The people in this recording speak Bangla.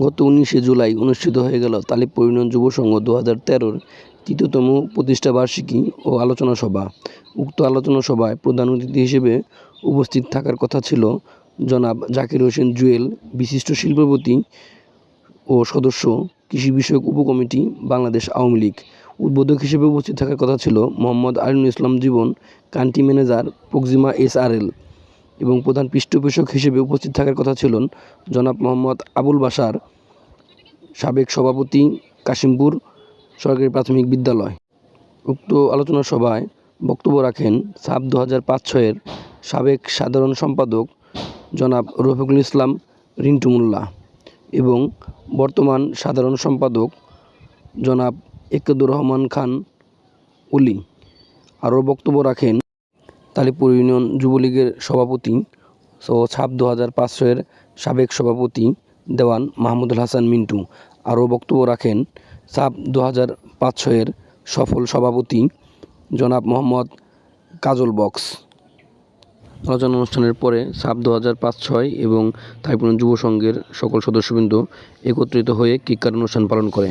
গত উনিশে জুলাই অনুষ্ঠিত হয়ে গেল তালিব পরিণয়ন যুব সংঘ দু হাজার তেরোর তৃতীয়তম প্রতিষ্ঠাবার্ষিকী ও আলোচনা সভা। উক্ত আলোচনা সভায় প্রধান অতিথি হিসেবে উপস্থিত থাকার কথা ছিল জনাব জাকির হোসেন জুয়েল, বিশিষ্ট শিল্পপতি ও সদস্য, কৃষি বিষয়ক উপকমিটি, বাংলাদেশ আওয়ামী লীগ। উদ্বোধক হিসেবে উপস্থিত থাকার কথা ছিল Mohammad Alinul Islam Jibon, country manager Proxima SRL এবং প্রধান পৃষ্ঠপোষক হিসেবে উপস্থিত থাকার কথা ছিলেন জনাব মোহাম্মদ আবুল বাশার, সাবেক সভাপতি কাশিমপুর সরকারি প্রাথমিক বিদ্যালয়। উক্ত আলোচনা সভায় বক্তব্য রাখেন সাব দু হাজার পাঁচ ছয়ের সাবেক সাধারণ সম্পাদক জনাব রফিকুল ইসলাম রিন্টু মোল্লা এবং বর্তমান সাধারণ সম্পাদক জনাব একেদুর রহমান খান উলি। আরও বক্তব্য রাখেন তালিপুর ইউনিয়ন যুবলীগের সভাপতি সো ছাপ দু হাজার পাঁচশোয়ের সাবেক সভাপতি দেওয়ান মাহমুদুল হাসান মিন্টু। আরও বক্তব্য রাখেন সাপ দু হাজার পাঁচশোয়ের সফল সভাপতি জনাব মোহাম্মদ কাজল বক্স। আলোচনা অনুষ্ঠানের পরে সাপ দু হাজার পাঁচ ছয় এবং তাইপুর যুব সংঘের সকল সদস্যবৃন্দ একত্রিত হয়ে কিক কাট অনুষ্ঠান পালন করে।